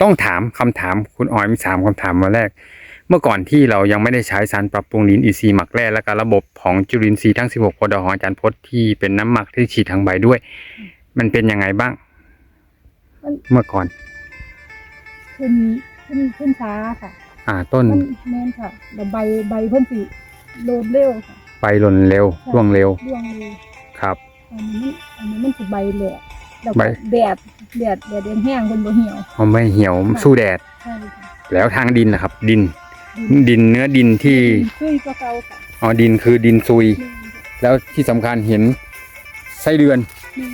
ต้องถามคำถามคุณออยมีสามคำถามมาแรก เมื่อก่อนที่เรายังไม่ได้ใช้สารปรับปรุงดินอีซีหมักแร่และก็ระบบของจุลินทรีย์ทั้ง 16พอดของอาจารย์พจน์ที่เป็นน้ำหมักที่ฉีดทางใบด้วย มันเป็นยังไงบ้างมันเมื่อก่อน ขึ้นขึ้นขึ้นช้าค่ะ อ่าต้นมันแม่นค่ะแล้วใบใบเพิ่นสิโดดเร็วค่ะใบหล่นเร็วร่วงเร็วร่วงเร็วครับอันนี้มันอันนี้มันสิใบแหลก แล้วใบก็แดดแดดแดดแห้งๆเพิ่นบ่เหี่ยวเขาไม่เหี่ยวสู้แดด ใช่ค่ะแล้วทางดินนะครับ ดิน ดินเนื้อดินที่ซุยก็เก่าค่ะอ๋อดินคือดินซุยแม่นค่ะแล้วที่สำคัญเห็นไส้เดือนแม่น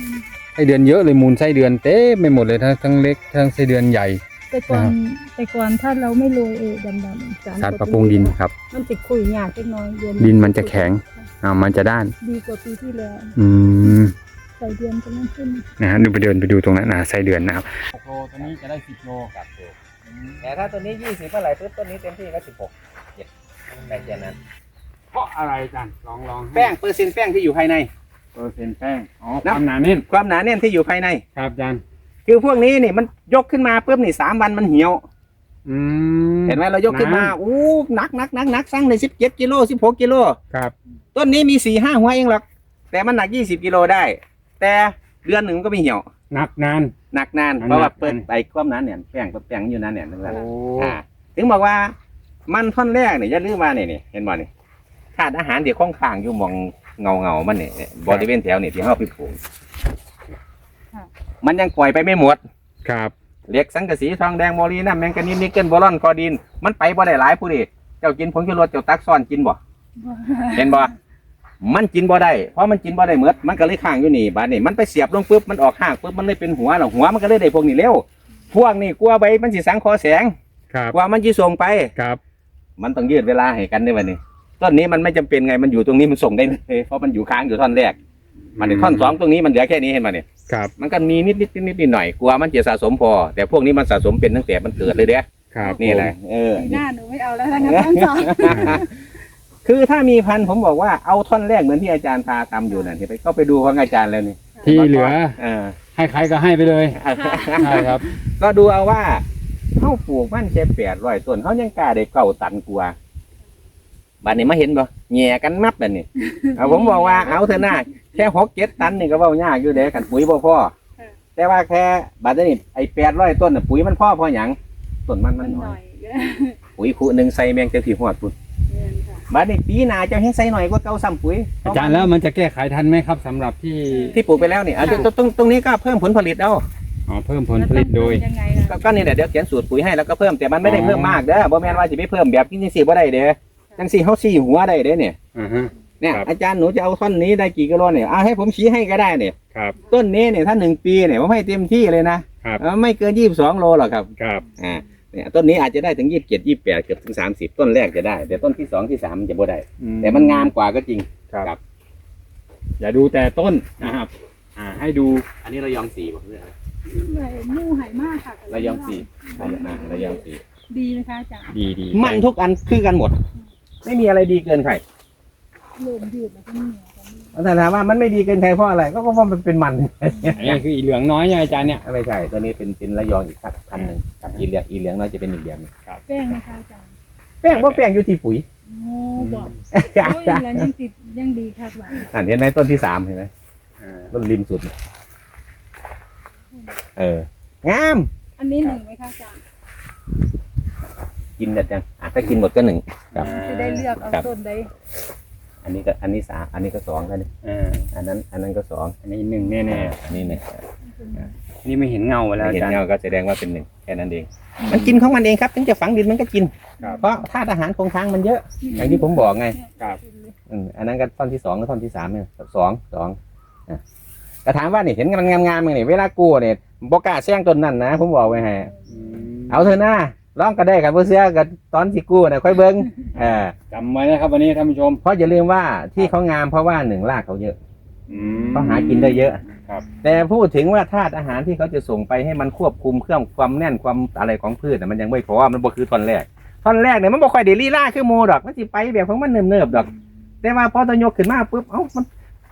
ไส้เดือนเยอะเลยมูลไส้เดือนเต็มไปหมดเลยทั้งทั้งเล็กทั้งไส้เดือนใหญ่ แต่ก่อนครับแต่ก่อนถ้าเราไม่โรยเอดำๆสารปรับปรุงดินครับ มันสิขุยยากจักหน่อยเดือนดินมันจะแข็งอ่ามันจะด้าน ดีกว่าปีที่แล้ว อืมใส่เดือนกำลังขึ้นนะฮะดูไปเดินไปดูตรงนั้นนะไส้เดือนนะครับโลตัวนี้จะได้สิบโลครับถูกแต่ถ้าตัวนี้ยี่สิบเมื่อไหร่ปุ๊บต้นนี้เต็มที่ก็สิบหกเจ็ดแค่แค่นั้น เพราะอะไรจันลองลองแป้งเปอร์เซ็นต์แป้งที่อยู่ภายใน เปอร์เซ็นต์แป้งอ๋อคนับวามหนาแน่นความหนาแน่นที่อยู่ภายใน ครับจันคือพวกนี้นี่มันยกขึ้นมาปุ๊บนี่สามวันมันเหี่ยวอืมเห็นไหมเรายกขึ้นมาะอู้หนักหนักหนักหนักสั่งในสิบเจ็ดกิโลสิบหกกิโลครับ ต้นนี้มีสี่ห้าหัวเองหรอกแต่มันหนักยี่สิบกิโลได้ แต่เดือนหนึ่งมันก็ไม่เหี่ยวหนักนาน หนักนานมันเพราะว่าหนักเปิดนานไปความหนาเนี่ยแป้งแป้งอยู่นานเนี่ยนั่นแหละโอ้ อ่าถึงบอกว่ามันท่อนแรกเนี่ยอย่าลืมว่าเนี่ยนี่เห็นบ่นี่ธาตุอาหารเดี๋ยวข้องข้างอยู่หมองเงาเงาๆมันเนี่ยบริเวณแถวนี่ที่เราไปปลูกค่ะ มันยังปล่อยไปไม่หมด ครับ เหล็กสังกะสีทองแดงโมลีน้ำแมงกานีสนิกเกิลบอลอนคอดิน มันไปบ่ได้หลายผู้ดิเจ้ากินผงชูรสเจ้าตักซ้อนกินบ่ เห็นบ่ มันกินบ่ได้เพราะมันกินบ่ได้หมดมันก็เลยข้างอยู่นี่บาดนี่มันไปเสียบลงปุ๊บมันออกห่างปุ๊บมันเลยเป็นหัวแล้วหัวมันก็เลยได้พวกนี้เร็วพวกนี้กลัวไปมันสิสังคอแสงครับกว่ามันจะส่งไปครับ มันต้องยืดเวลาให้กันในวันนี้ต้นนี้มันไม่จำเป็นไงมันอยู่ตรงนี้มันส่งได้เลยเพราะมันอยู่ค้างอยู่ท่อนแรก มันในท่อนสองตรงนี้มันเหลือแค่นี้เห็นไหมเนี่ยครับมันก็มีนิดนิดนิดนิดหน่อยกลัวมันจะสะสมพอ แต่พวกนี้มันสะสมเป็นตั้งแต่มันเกิดเลยเด้ครับนี่แหละเออปีหน้าหนูไม่เอาแล้วทั้งนั้นทั้งสอง คือถ้ามีพันธุ์ผมบอกว่าเอาท่อนแรกเหมือนที่อาจารย์พาทำอยู่นั่นเห็นไหมก็ไปดูของอาจารย์แล้วนี่ที่เหลือเออให้ใครก็ให้ไปเลยใช่ครับ ก็ดูเอาว่าเขาปลูกมันแค่แปดร้อยต้นเขายังกล้าได้เก้าตันกว่าบัดนี้มาเห็นบ่แง่กันมับแบบนี้เอาผมบอกว่าเอาเถอะหน้าแค่หกเจ็ดตันนี่ก็เว้ายากอยู่เด้กันปุ๋ยบ่พอแต่ว่าแค่บัดนี้ไอ้แปดร้อยต้นน่ะปุ๋ยมันพอพอหยังต้นมันมันหน้อน่อยยปุ๋ยคู่หนึ่งใส่แมงเต็มที่หอดพุ่น เงินค่ะบัดนี้ปีหน้าเจ้าให้ใส่หน่อยกว่าเก่าซ้ำปุ๋ยอาจารย์แล้วมันจะแก้ไขทันไหมครับสำหรับที่ที่ปลูกไปแล้วนี่อะตรงตรงตรงนี้ก็เพิ่มผลผลิตเอาอ๋อเพิ่มผลผลิตโดยยังไงก็ล่ะก็นี่แหละเดี๋ยวเขียนสูตรปุ๋ยให้แล้วก็เพิ่มแต่มันไม่ได้อ๋อเพิ่มมากเด้อบ่แม่นว่าจะไปเพิ่มแบบนี้สิบ่ได้เด้อจังสี่เขาสี่หัวได้เด้อเนี่ยอ่าฮะ เนี่ยครับอาจารย์หนูจะเอาท่อนนี้ได้กี่กิโลเนี่ยเอาให้ผมชี้ให้ก็ได้เนี่ยครับ ต้นนี้เนี่ยถ้าหนึ่งปีเนี่ยผมให้เต็มที่เลยนะครับเออไม่เกินยี่สิบสองโลหรอกครับ ครับ อ่า เนี่ยต้นนี้อาจจะได้ถึงยี่สิบเจ็ดยี่สิบแปดเกือบถึงสามสิบต้นแรกจะได้ แต่ต้นที่สองที่สามมันจะบ่ได้แต่มันงามกว่าก็จริงครับครับ อย่าดูแต่ต้นนะครับ อ่า ให้ดู อันนี้เรายองสีบอกเลยมู่หายมากค่ะเรายองสีอ่าเรายองสีดีนะคะอาจารย์ดีดีมันทุกอันคือกันหมด ไม่มีอะไรดีเกินใครเริ่มยืดแล้วก็เหนียว กันแต่ถามว่ามันไม่ดีเกินใครเพราะอะไรก็เพราะมันเป็นมันอันนี้คืออีเหลืองน้อยใช่ไหมอาจารย์เนี่ยไม่ใช่ตัวนี้เป็นเป็นระยองอีกพันหนึ่งกับอีเหลืองอีเหลืองน้อยจะเป็นหนึ่งเดียวแป้งนะคะอาจารย์แป้งว่าแป้งอยู่ที่ปุ๋ยโอ้บอกโอ้ยแล้วยังติดยังดีค่ะหวานอ่านเห็นไหมต้นที่สามเห็นไหมอ่าต้นริมสุดเนี่ยเอองาม อันนี้หนึ่งไหมคะอาจารย์กินเด็ดจังอะถ้ากินหมดก็หนึ่งครับจะได้เลือกเอาครับต้นใด อันนี้ก็อันนี้สามอันนี้ก็สองกันอ่าอันนั้น อันนั้นก็สองอันนี้หนึ่งแน่อันนี้หนึ่งๆนี่ไม่เห็นเงาแล้วอาเห็นจารย์ เงาก็แสดงว่าเป็นหนึ่งแค่นั้นเอง มันกินของมันเองครับถึงจะฝังดินมันก็กิน ครับ เพราะธาตุอาหารคงค้างมันเยอะ อย่างที่ผมบอกไงครับ อืมอันนั้นก็ท่อนที่สองแล้วท่อนที่สามเนี่ยสองสองอะแต่ถามว่านี่เห็นมันงามๆมันนี่เวลากลัวเนี่ยบอกกล้าแซงต้นนั่นนะผมบอกไว้ให้อืมเอาเถอะนะ ร้องก็ได้กับเพื่อเสื้อกับตอนที่กู้นะค่อยเบิ้งเออจำไว้นะครับวันนี้ท่านผู้ชม เพราะอย่าลืมว่าที่เขางามเพราะว่าหนึ่งรากเขาเยอะอืมเขาหากินได้เยอะครับ แต่พูดถึงว่าธาตุอาหารที่เขาจะส่งไปให้มันควบคุมเครื่องความแน่นความอะไรของพืชน่ะมันยังไม่พอมันบ่คือท่อนแรกท่อนแรกเนี่ยมันบ่ค่อยเดลี่ล่าคือโมดอกมันสิไปแบบของมันเนิบๆดอก แต่ว่าพอตอนยกขึ้นมาปุ๊บเอ้ามัน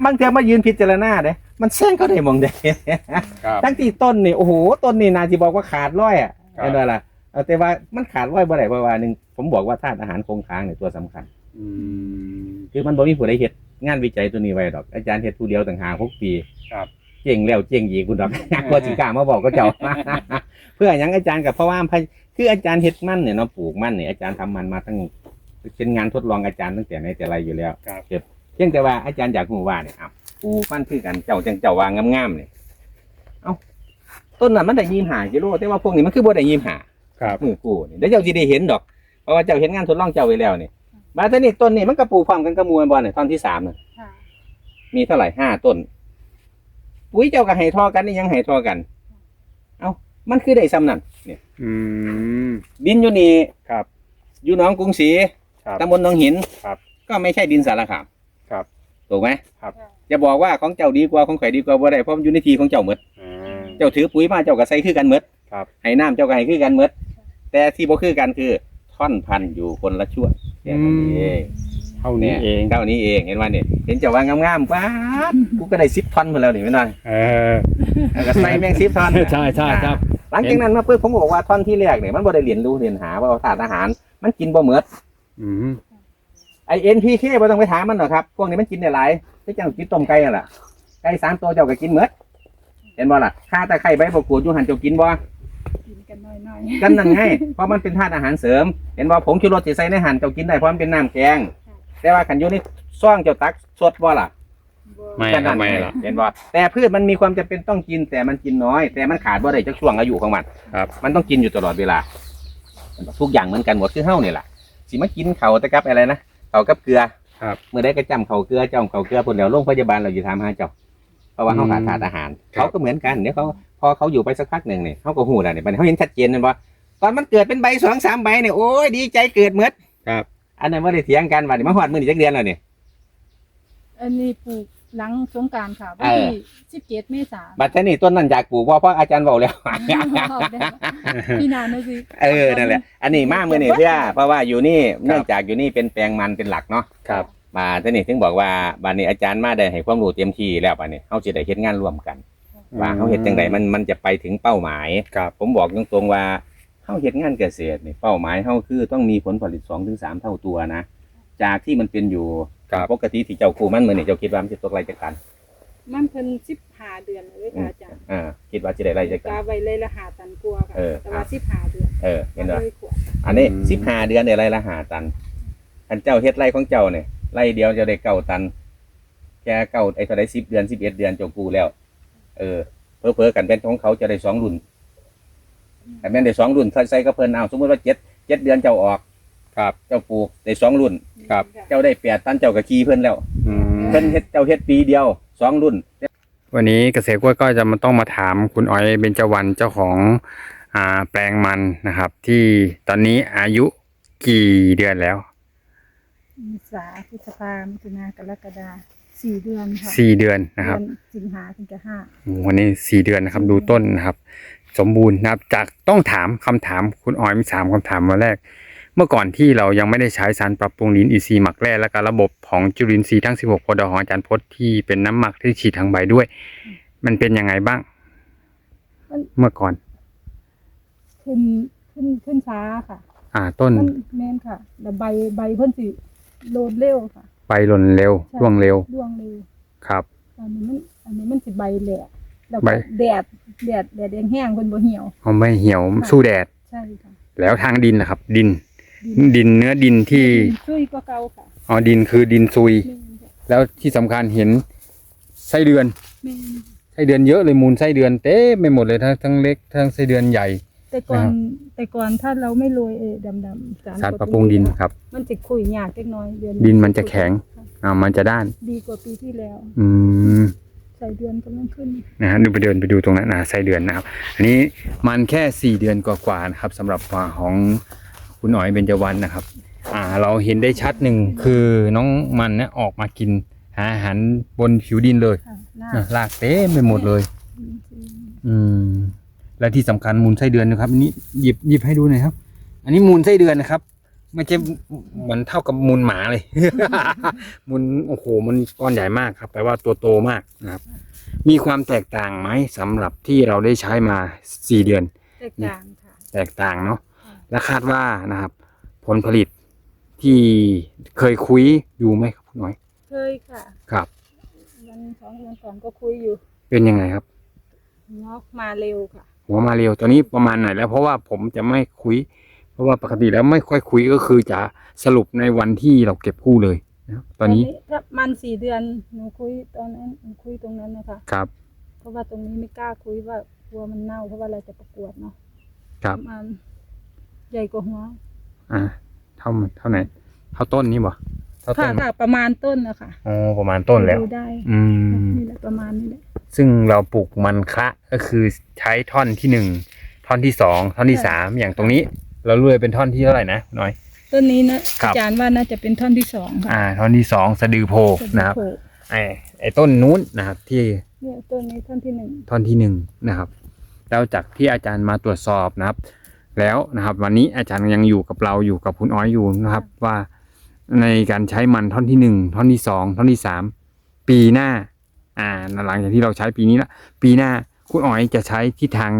บางเทีมายืนพิจารณาเด้มันแซงเขาได้มองได้ครับทั้งที่ต้นนี่โอ้โหต้นนี่นาที่บอกว่าขาดร้อยอะครับเห็นว่าล่ะ เอาแต่ว่ามันขาดร้อยบ่ได้เพราะว่าหนึ่งผมบอกว่าธาตุอาหารคงค้างเนี่ยตัวสำคัญ อืม คือมันบ่มีผู้ใดเฮ็ดงานวิจัยตัวนี้ไว้ดอก อาจารย์เฮ็ดผู้เดียวต่างหากหกปีครับเจ๋งแล้วเจ๋งอีกคุณดอกกว่าสิกล้ามาบอกก็เจ้า เพื่อหยังอาจารย์กับเพราะว่าพะคืออาจารย์เฮ็ดมันเนี่ยเนาะปลูกมันเนี่ยอาจารย์ทำมันมาตั้งเป็นงานทดลองอาจารย์ตั้งแต่ในแต่ไรอยู่แล้วครับ เก็บเพียงแต่ว่าอาจารย์อยากรู้ว่าเนี่ยอ้าวปลูกมันคือกันเจ้าจังเจ้าวางงามๆเนี่ยเอ้าต้นนั้นมันได้ยิมหากิโลแต่ว่าพวกนี้มันคือบ่ได้ยิมหา ครับ มือกูนี่เดี๋ยวเจ้าสิได้เห็นดอก เพราะว่าเจ้าเห็นงานทดลองเจ้าไว้แล้วนี่มาแต่นี่ต้นนี่มันก็ปลูกพร้อมกันกับหมูลบอลเนี่ยตอนที่สามน่ะค่ะมีเท่าไหร่ห้าต้นปุ๋ยเจ้าก็ให้ทอกันนี่ยังให้ทอกัน เอ้ามันคือได้ซ้ำนั่นเนี่ยอืม ดินอยู่นี่ครับอยู่หนองกรุงศรีครับตำบลหนองหินครับก็ไม่ใช่ดินสารคามครับ ถูกไหมครับ จะบอกว่าของเจ้าดีกว่าของข่อยดีกว่าบ่ได้เพราะมันอยู่ในทีของเจ้าหมดอืมเจ้าถือปุ๋ยมาเจ้าก็ใส่คือกันหมดครับ ให้น้ำเจ้าก็ให้คือกันหมด แต่ที่บ่คือกันคือท่อนพันธุ์อยู่คนละช่วงแค่นั้นเองเท่านี้เองเท่านี้เองเห็นว่าเนี่ยเห็นเจ้าว่างามๆป้าดกูก็ได้สิบท่อนมาแล้วนี่ไม่น้อยเออแล้วก็ใส่แมงสิบท่อนใช่ใช่ครับ หลังจากนั้นมาเพื่อผมบอกว่าท่อนที่แรกเนี่ยมันบ่ได้เรียนรู้เรียนหาว่าธาตุอาหาร มันกินบ่เหมือดอืมไอเอ็นพีเคบ่ต้องไปถามมันหรอกครับ พวกนี้มันกินได้หลายที่จังกินต้มไก่นั่นแหละไก่สามตัวเจ้าก็กินเหมือดเห็นบ่ล่ะข้าตะไคร้ใบบักกูดอยู่หันเจ้ากินบ่ กินกันหน่อยกันนั่นไงเพราะมันเป็นธาตุอาหารเสริม เห็นบ่ผงชูรสที่ใส่ในหันเจ้ากินได้เพราะมันเป็นน้ำแกง แต่ว่าขันอยู่ในซ่องเจ้าตักสดบ่ล่ะๆไม่บ่ครับนั่นไม่ไงหรอก เห็นบ่แต่พืชมันมีความจำเป็นต้องกินแต่มันกินน้อย แต่มันขาดบ่ได้จากช่วงอายุของมันครับ มันต้องกินอยู่ตลอดเวลา ทุกอย่างเหมือนกันหมดคือเฮ้านี่แหละสิมากินเขาวแต่กับอะไรนะเขาวกับเกลือครับ เมื่อได้ก็จำเขาวเกลือจำเขาวเกลือผลเดี๋ยวโรงพยาบาลเราอยู่ทำให้เจ้าเพราะว่าเขาขาดอืมธาตุอาหารครับเขาก็เหมือนกันเดี๋ยวเขา พอเขาอยู่ไปสักพักหนึ่งเนี่ยเขาก็หูแล้วเนี่ยมันเขาเห็นชัดเจนเลยว่าตอนมันเกิดเป็นใบสองสามใบเนี่ยโอ้ยดีใจเกิดเหมือดครับ อันนั้นไม่ได้เถียงกันว่าเดี๋ยวมาหอดมือนี่จักเดือนแล้วเนี่ย อันนี้ปลูกหลังสงกรารค่ะวันเออที่สิบเจ็ดเมษาบัดนี้ต้นนั้นอยากปลูกว่าเพราะอาจารย์บอกแล้ว พี่นานะสิเออนั่นแหละอันนี้มากมือนี่เพื่อเพราะว่าอยู่นี่เนื่องจากอยู่นี่เป็นแปลงมันเป็นหลักเนาะครับมาท่านี่ถึงบอกว่าบานนี้อาจารย์มาได้ให้ความรู้เต็มที่แล้วบานนี้เขาจะได้เฮ็ดงานร่วมกัน ว่าเขาเฮ็ดจังไดมันมันจะไปถึงเป้าหมาย ครับผมบอกตรงๆว่าเขาเฮ็ดงานเกษตรนี่เป้าหมายเขาคือต้องมีผลผลิต2-3ถึงเท่าตัวนะ จากที่มันเป็นอยู่ครับ ปกติที่เจ้าคู่มันมื้อนี่เจ้าคิดว่ามันจะตกไรจักตันมันเพิ่นสิบห้าเดือนเลยค่ะอาจารย์อ่าคิดว่าจะได้ไรจักตักาน ไว้เลยละหาตันกลัวค่ะเออ แต่ว่าสิบห้าเดือนเออเห็นบ่เลยขวดอันนี้อืม สิบห้าเดือนได้ไรละหาตันอันเจ้าเฮ็ดไรของเจ้าเนี่ยไรเดียวจะได้เก้าตัน แค่เก้าไอ้เท่าไรสิบเดือนสิบเอ็ดเดือนเจ้ากูแล้ว เออเพอเพอๆกันเป็นของเขาจะได้สองรุ่นแต่แม่นได้สองรุ่นใส่ใส่ก็เพิ่นเอาสมมติว่าเจ็ดเจ็ดเดือนเจ้าออก ครับ เจ้าปลูกได้สองรุ่น ครับะเจ้าได้แปดตันเจ้าก็ขี่เพิ่นแล้วอืมเพิ่นเฮ็ดเจ้าเฮ็ดปีเดียวสองรุ่น วันนี้เกษตรกล้วยก็จะมาต้องมาถามคุณอ้อยเบญจวรรณเจ้าของอ่าแปลงมันนะครับ ที่ตอนนี้อายุกี่เดือนแล้วเมษาพฤษภามิถุนากรกฎา สี่เดือนค่ะสี่เดือนนะครับเดือนสิงหาถึงจะห้าวันนี้สี่เดือนนะครับ ดูต้นนะครับ สมบูรณ์นะครับ จากต้องถามคำถามคุณอ้อยมีสามคำถามมาแรก เมื่อก่อนที่เรายังไม่ได้ใช้สารปรับปรุงดินอินทรีย์หมักแร่และก็ระบบของจุลินทรีย์ทั้ง 16พดของอาจารย์พจน์ที่เป็นน้ำหมักที่ฉีดทางใบด้วย มันเป็นยังไงบ้าง เมื่อก่อน ขึ้นขึ้นขึ้นช้าค่ะ อ่า ต้นมันแม่นค่ะแล้วใบใบเพิ่นสิโลดเร็วค่ะ ใบหล่นเร็วใช่ ร่วงเร็วร่วงเร็วครับ อันนี้มันอันนี้มันสิใบแหลกแล้วใบ ก็แดดแดดแดดแห้งๆเพิ่นบ่เหี่ยว เอาไม่เหี่ยวสู้แดด ใช่ค่ะแล้วทางดินนะครับ ดิน ดินเนื้อดินที่ซุยกว่าเก่าค่ะอ๋อดินคือดินซุย แม่นค่ะแล้วที่สำคัญเห็นไส้เดือนแม่นไส้เดือนเยอะเลยมูลไส้เดือนเต็มไปหมดเลยทั้งทั้งเล็กทั้งไส้เดือนใหญ่ แต่ก่อครันบแต่ก่อนถ้าเราไม่โรยเออดำๆสารปรับปรุงดินครับ มันจะขุยยากเล็กน้อยเดือนดินมันจะแข็งค่ะอ่ามันจะด้าน ดีกว่าปีที่แล้ว อืมใส่เดือนกำลังขึ้นนะฮะดูไปเดินไปดูตรงนั้นนะไส้เดือนนะครับ อันนี้มันแค่สี่เดือนกว่าๆนะครับสำหรับของคุณหน่อยเบญจวรรณนะครับ อ่า เราเห็นได้ชัดหนึ่งคือน้องมันเนี่ยออกมากินหาอาหารบนผิวดินเลยค่ะลานะกลากเต็มไปหมดเลยดินซีอืม และที่สำคัญมูลไส้เดือนนะครับอันนี้หยิบหยิบให้ดูหน่อยครับ อันนี้มูลไส้เดือนนะครับ ไม่ใช่เหมือนเท่ากับมูลหมาเลย มูลโอ้โหมันก้อนใหญ่มากครับแปลว่าตัวโตมากนะครับ มีความแตกต่างไหมสำหรับที่เราได้ใช้มาสี่เดือน แตกต่างค่ะแตกต่างเนาะและคาดว่านะครับ ผลผลิตที่เคยคุยอยู่ไหมครับคุณน้อย เคยค่ะครับวันสองวันก่อนก็คุยอยู่ เป็นยังไงครับงอกมาเร็วค่ะ หัวมาเร็วตอนนี้ประมาณไหนแล้วเพราะว่าผมจะไม่คุย เพราะว่าปกติแล้วไม่ค่อยคุยก็คือจะสรุปในวันที่เราเก็บกู้เลยนะครับตอนนี้ถ้ามันสี่เดือนหนูคุยตอนนั้นหนูคุยตรงนั้นนะคะครับ เพราะว่าตรงนี้ไม่กล้าคุยว่ากลัวมันเน่าเพราะว่าเราจะประกวดเนาะครับประมาณใหญ่กว่าหัว อ่า เท่าเท่าไหนเท่าต้นนี้บ่เท่าต้ค่ะนค่ะประมาณต้นนะคะอ๋อประมาณต้นแล้วดูได้อืมนี่แหละประมาณนี้แหละ ซึ่งเราปลูกมันคะก็คือใช้ท่อนที่หนึ่งท่อนที่สองท่อนที่สามอย่างตรงนี้ เรารู้เลยเป็นท่อนที่เท่าไหร่นะคุณน้อย ต้นนี้นะครับ อาจารย์ว่าน่าจะเป็นท่อนที่สองค่ะอ่า ท่อนที่สองสะดือโพนะครับโผล่ไอ้ไอ้ต้นนู้นนะครับที่เนี่ยต้นนี้ท่อนที่หนึ่งท่อนที่หนึ่งนะครับ แล้วจากที่อาจารย์มาตรวจสอบนะครับ แล้วนะครับ วันนี้อาจารย์ยังอยู่กับเราอยู่กับคุณอ้อยอยู่นะครับ ว่าในการใช้มันท่อนที่หนึ่งท่อนที่สองท่อนที่สามปีหน้า อ่าหลังจากที่เราใช้ปีนี้ละปีหน้าคุณอ้อยจะใช้ทิศทาง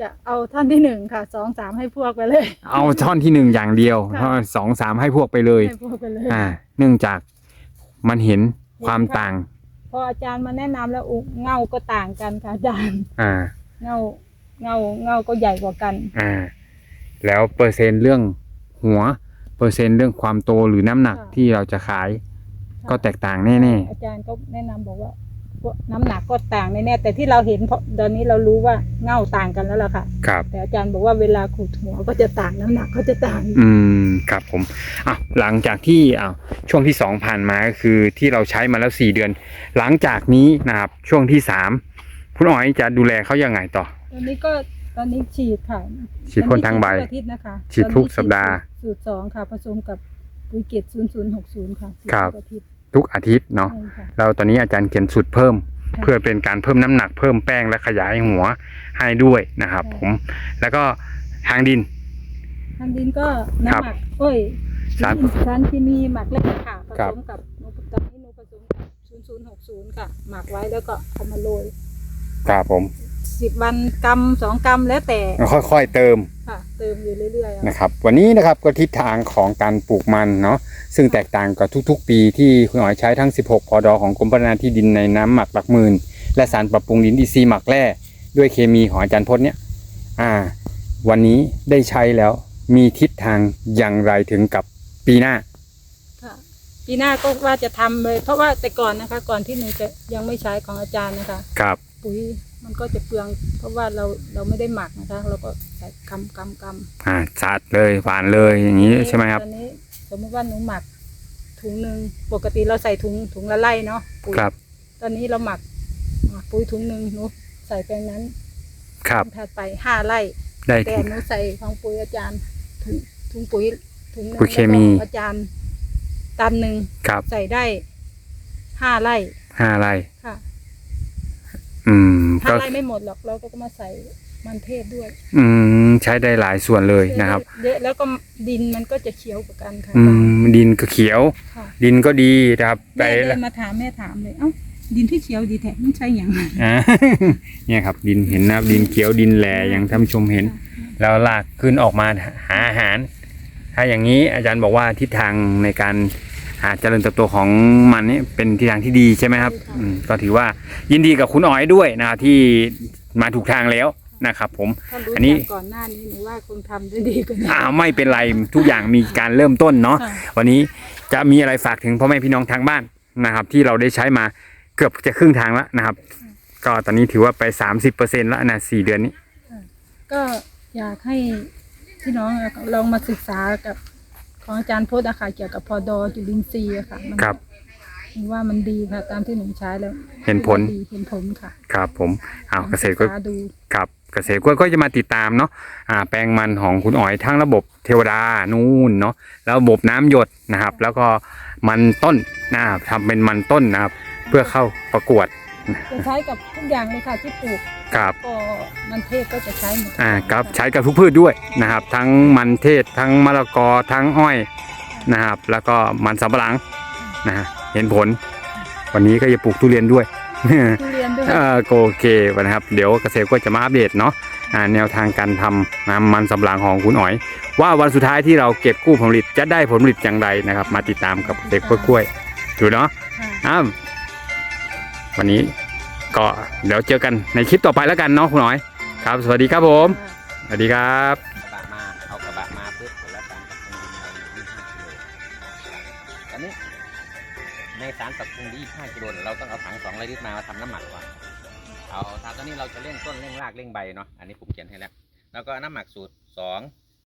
จะเอาท่อนที่หนึ่งค่ะสองสามให้พวกไปเลย เอาท่อนที่หนึ่งอย่างเดียวค่ะท่อนสองสามให้พวกไปเลยให้พวกไปเลยอ่า เนื่องจากมันเห็นความต่าง พออาจารย์มาแนะนำแล้วอุเงาก็ต่างกันค่ะอาจารย์ อ่า เงาเงาเงาก็ใหญ่กว่ากัน อ่า แล้วเปอร์เซ็นต์เรื่องหัว เปอร์เซ็นต์เรื่องความโตหรือน้ำหนักค่ะที่เราจะขาย ก็แตกต่างแน่อาจารย์ก็แนะนำบอกว่าพวกน้ำหนักก็ต่างแน่ๆแต่ที่เราเห็นเพราะตอนนี้เรารู้ว่าเงาต่างกันแล้วล่ะค่ะ ๆครับ แต่อาจารย์บอกว่าเวลาขูดหัวก็จะต่างน้ำหนักก็จะต่างอืมครับผมอะหลังจากที่อ่าช่วงที่สองผ่านมาก็คือที่เราใช้มาแล้วสี่เดือน หลังจากนี้นะครับช่วงที่สามคุณอ๋อยจะดูแลเขายังไงต่อ ตอนนี้ก็ตอนนี้ฉีดค่ะฉีดพ่นทางใบตอนนี้ฉีดทุกอาทิตย์นะคะฉีดทุกตอนนี้สัปดาห์สูตรสองค่ะผสมกับปุ๋ยเกตศูนย์ศูนย์หกศูนย์ค่ะฉีดครับ ทุกอาทิตย์ ทุกอาทิตย์เนาะใช่ค่ะเราตอนนี้อาจารย์เขียนสูตรเพิ่มค่ะเพื่อเป็นการเพิ่มน้ำหนักเพิ่มแป้งและขยายหัวให้ด้วยนะครับค่ะผมแล้วก็ทางดิน ทางดินก็ครับน้ำหมักโอ้ยสารสารที่มีหมักเล็กค่ะผครัสบมกับตอนนี้หนูผสมกับศูนย์ศูนย์หกศูนย์ค่ะหมักไว้แล้วก็เอามาโรยครับผม สิบวันกรัมสองกรัมแล้วแต่ค่อยๆเติมค่ะเติมอยู่เรื่อยๆอะนะครับ วันนี้นะครับก็ทิศทางของการปลูกมันเนาะซึ่งแตกต่างกับทุกๆ ปีที่คุณอ๋อยใช้ทั้ง 16 พอดอของกรมพัฒนาที่ดินในน้ำหมักหลักหมื่น และสารปรับปรุงดินดีซีหมักแร่ด้วยเคมีของอาจารย์พจน์เนี่ยอ่า วันนี้ได้ใช้แล้วมีทิศทางอย่างไรถึงกับปีหน้าค่ะปีหน้าก็ว่าจะทำเลย เพราะว่าแต่ก่อนนะคะ ก่อนที่หนูจะยังไม่ใช้ของอาจารย์นะคะ ครับ ปุ๋ย มันก็จะเปลือง เพราะว่าเราเราไม่ได้หมักนะคะ เราก็ใส่กำกำกำอ่าสัดเลยหวานเลยอย่างนี้ใช่ไหมครับ ตอนนี้สมมติว่าหนูหมักถุงหนึ่งปกติเราใส่ถุงถุงละไล่เนาะปุ๋ยครับ ตอนนี้เราหมักหมักปุ๋ยถุงหนึ่งหนูใส่แปลงนั้นครับ ถัดไปห้าไร่ ได้แต่ถึงหนูใส่ของปุ๋ยอาจารย์ถุงถุงปุ๋ยถุงหนึ่งปุ๋ยเคมี แล้วก็อาจารย์ตันหนึ่งครับใส่ได้ห้าไร่ห้าไร่ค่ะ อืมห้าก็ไร่ไม่หมดหรอกเราก็มาใส่มันเทศด้วยอืมใช้ได้หลายส่วนเลยนะครับ เยอะแล้วก็ดินมันก็จะเขียวกว่ากันค่ะอืมดินก็เขียว ค่ะดินก็ดีนะครับไปแม่เดิแล้วนมาถามแม่ถามเลยเอ้าดินที่เขียวดีแท้มันใช่อย่างไรอ่า เนี่ยครับ ดินเห็นนะครับดินเขียวดินแหลอย่างท่านผู้ชมเห็น แล้วลากขึ้นออกมาหาอาหาร ถ้าอย่างนี้อาจารย์บอกว่าทิศทางในการ หาเจริญเติบโตของมันนี่เป็นทิศทางที่ดีใช่ไหมครับอืมก็ถือว่ายินดีกับคุณอ๋อยด้วยนะครับที่มาถูกทางแล้วนะครับผม ถ้ารู้อันนี้ จักก่อนหน้านี้หนูว่าคงทำได้ดีกว่านี้ อ่าไม่เป็นไรทุกอย่างมีการเริ่มต้นเนาะค่ะ วันนี้จะมีอะไรฝากถึงพ่อแม่พี่น้องทางบ้านนะครับ ที่เราได้ใช้มาเกือบจะครึ่งทางแล้วนะครับ ก็ตอนนี้ถือว่าไป 30%แล้วนะสี่เดือนนี้ ก็อยากให้พี่น้องลองมาศึกษากับ ของอาจารย์พจน์อะค่ะเกี่ยวกับพอดอจุลินทรีย์อะค่ะมันครับหนูว่ามันดีค่ะ ตามที่หนูใช้แล้วเห็นผล ดีเห็นผลค่ะครับผมเอาเกษตรศึก็ษาดู ครับเกษตรกล้วยก็จะมาติดตามเนาะอ่าแปลงมันของคุณอ๋อยทั้งระบบเทวดานู่นเนาะแล้วระบบน้ำหยดนะครับ แล้วก็มันต้นนะครับทำเป็นมันต้นนะครับ เพื่อเข้าประกวด จะใช้กับทุกอย่างเลยค่ะที่ปลูกครับก็มันเทศก็จะใช้หมดอ่าครับใช้กับทุกพืชด้วยนะครับ ทั้งมันเทศทั้งมะละกอทั้งอ้อยนะครับ แล้วก็มันสำปะหลังนะฮะเห็นผล วันนี้ก็จะปลูกทุเรียนด้วยทุเรียนด้วยเออโอเคนะครับ เดี๋ยวเกษตรก็จะมาอัปเดตเนาะอ่าแนวทางการทำน้ำมันสำปะหลังของคุณอ๋อย ว่าวันสุดท้ายที่เราเก็บกู้ผลผลิตจะได้ผลผลิตอย่างไรนะครับ มาติดตามกับเด็กกล้วยๆดูเนาะค่ะอ้าว วันนี้ก็เดี๋ยวเจอกันในคลิปต่อไปแล้วกันเนาะคุณอ๋อยครับ สวัสดีครับผมสวัสดีครับกระบะมาเอากระบะมาปุ๊บผลละสารปรับปรุงดินเราอยู่ที่5กิโลตอนนี้ในสารปรับปรุงดี5กิโลเราต้องเอาถัง2ลิตรมาทำน้ำหมักก่อนเอาถ้าตอนนี้เราจะเร่งต้นเร่งรากเร่งใบเนาะอันนี้ผมเขียนให้แล้วแล้วก็น้ำหมักสูตร2